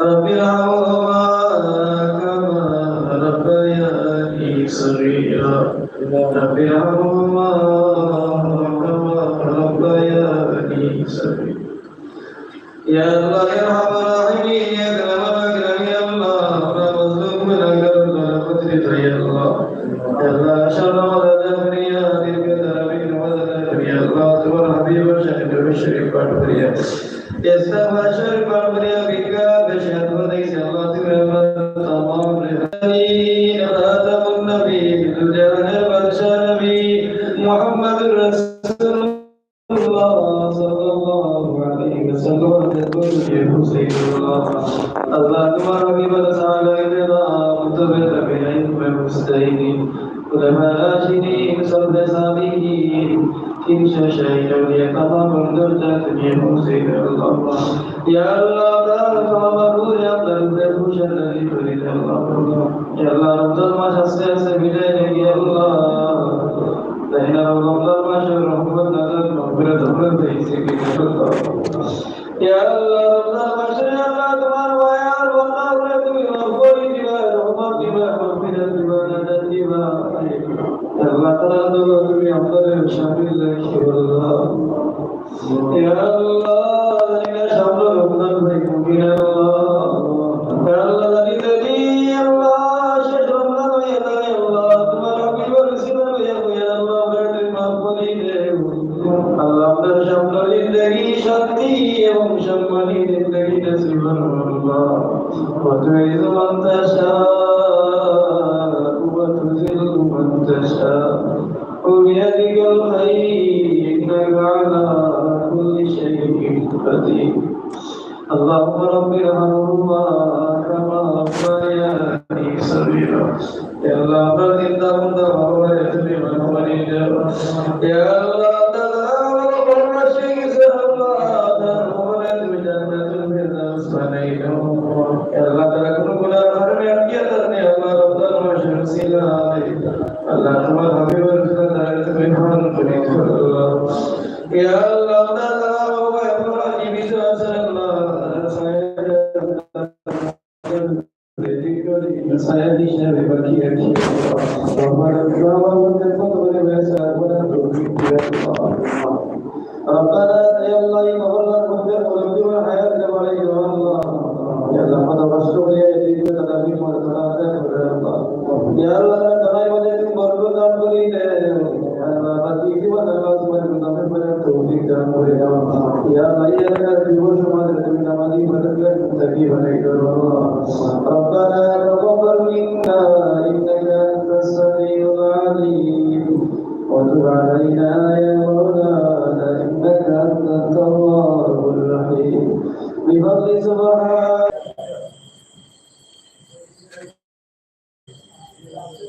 رب العوما كما ربياني صغيرا رب العوما يا ربياني صغيرا يا الله يا رب العالمين يا كرم الأكرم يا الله رزق من أكرم المترف يا الله يا الله شر ولا دهر يا ذي الكرم ولا دهر يا الله تبارك حبيب الشريف الشريف يا الله يا سبع شريف يا بكر الذي خاتم النبي الجان والشربي محمد رسول الله صلى الله عليه وسلم يقول سيد الله اللهم ربي برسال الرضا متبر بعلم المستعين علماء راشدين صدق صالحين তিনশো ষাটটা দিয়ে বাবা বন্ধুর যাতে নিয়ে পৌঁছে গেল বাবা ইয়া আল্লাহ তার বাবা বুঝে আপনার উপরে ভূষণ নাজি করে দেন আল্লাহ রমজান মাস আস্তে আস্তে বিদায় নাকি আল্লাহ তাই না রমজান মাসের রহমত নাজার মাগফিরাত হয়ে গেছে কি আল্লাহ আল্লাহ তাআলা তুমি আমাদের সামনে তোমার অকিবর সিনা লইয়া গয়া আল্লাহ আমাদের মাফ শান্তি এবং সম্মানী জিন্দেগি নসিব করুন আল্লাহ ওয়া تشاء وبيدك الخير إنك على كل شيء قدير اللهم رب ارحمهما كما ربياني صغيرا يا الله ما زلت أنت وهو يتبع يا الله يا الله تعالى يا إبراهيم سلام سيدنا ببكي أكيد ربنا اكرم من الفضل ويسر ولا تؤذيك يا ربنا يا الله يا الله قدر قلبي وحياتي وعلي يا الله يا الله قد رسول يا سيدنا النبي صلى الله عليه وسلم يا الله তৌফিক দান করে দাও ইয়া মাইয়া যুব সমাজের তুমি নামাজি বান্দাদের মুক্তি বানাই করো রব্বানা তাকাব্বাল মিন্না ইন্নাকা আনতাস সামিউল আলীম ওয়া তুব আলাইনা ইয়া মাওলানা ইন্নাকা আনতাত তাওয়াবুর রহিম বিফضل সুবহান